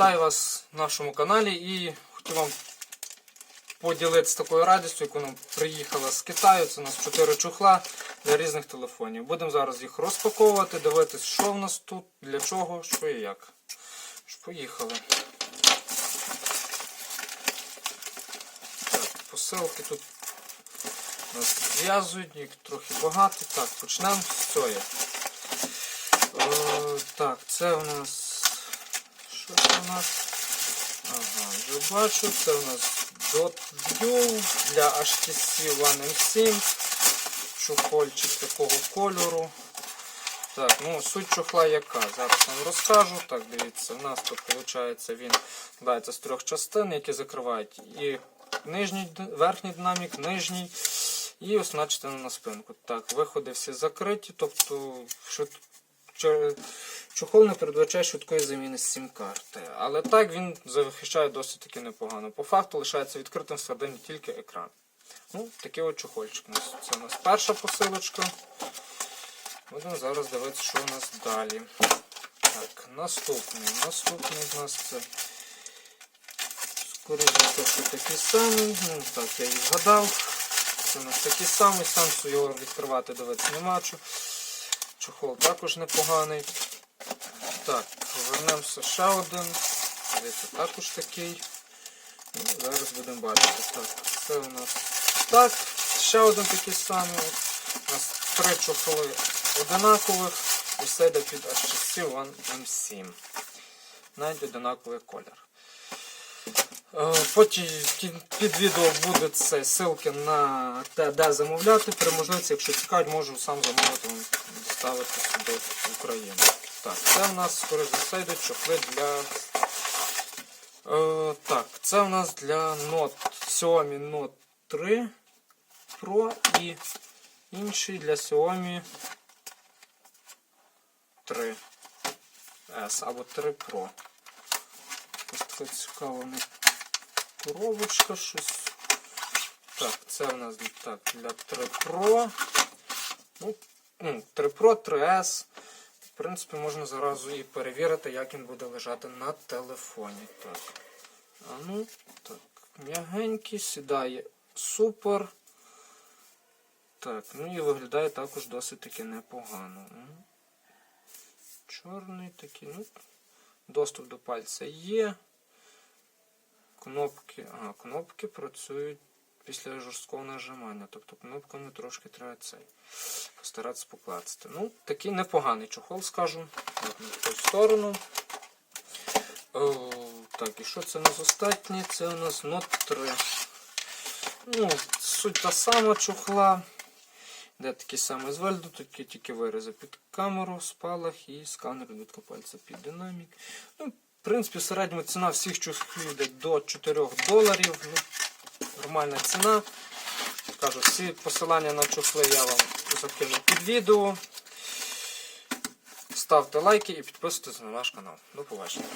Вітаю вас в нашому каналі і хотів вам поділитися такою радістю, яку нам приїхала з Китаю. Це у нас 4 чохла для різних телефонів. Будемо зараз їх розпаковувати, дивитися, що в нас тут, для чого, що і як. Поїхали. Так, посилки тут нас зв'язують, їх трохи багато. Так, почнемо з цієї. Е, так, це у нас. Що це у нас? Ага, вже бачу, це у нас Dot View для HTC One M7. Чохольчик такого кольору. Так, ну суть чохла яка? Зараз вам розкажу. Так, дивіться, у нас тут виходить він складається з трьох частин, які закривають і нижній, верхній динамік, нижній і основна на спинку. Так, виходи всі закриті, тобто чохол не передбачає швидкої заміни сім-карти. Але так він захищає досить таки непогано. По факту лишається відкритим всередині тільки екран. Ну, такий от чохольчик. у нас. Це у нас перша посилочка. Будемо зараз дивитися, що у нас далі. Так, наступний. Наступний у нас це. Скоріше такий самий. Ну, так, я і згадав. Це у нас такий самий, сенсу його відкривати дивитися нема. чого. Чохол також непоганий. Так, повернемося ще один. Дивіться, також такий. Ну, зараз будемо бачити. Так, це у нас так. Ще один такий самий. У нас три чохоли одинакових. І все йде під HTC One M7. Навіть одинаковий колір. Е, Потім під- відео буде це ссылки на те, де замовляти. При можливості, якщо цікавить, можу сам замовити вам доставити сюди в Україну. Так, це в нас скоріш за все чохли для. Е, так, це в нас для Note Xiaomi Note 3 Pro і інший для Xiaomi 3 S або 3 Pro. Ось така цікава коробочка, щось. Так, це в нас так, для 3 Pro. Ну, ну, 3 Pro, 3S. В принципі, можна зразу і перевірити, як він буде лежати на телефоні. Так. А ну, так, м'ягенький, сідає супер. Так, ну і виглядає також досить таки непогано. Чорний такий, ну, доступ до пальця є. Кнопки, а, кнопки працюють після жорсткого нажимання. Тобто кнопками трошки треба цей постаратися покласти. Ну, такий непоганий чохол, скажу. На ту сторону. О, так, і що це у нас останнє? Це у нас Note 3. Ну, суть та сама чохла. Де такий самий звельду, такі тільки вирази під камеру, спалах і сканер відбитка пальця під динамік. Ну, в принципі, в ціна всіх чохлів йде до 4 доларів. Ну, нормальна ціна. Кажу, всі посилання на чохли я вам закину під відео. Ставте лайки і підписуйтесь на наш канал. До побачення.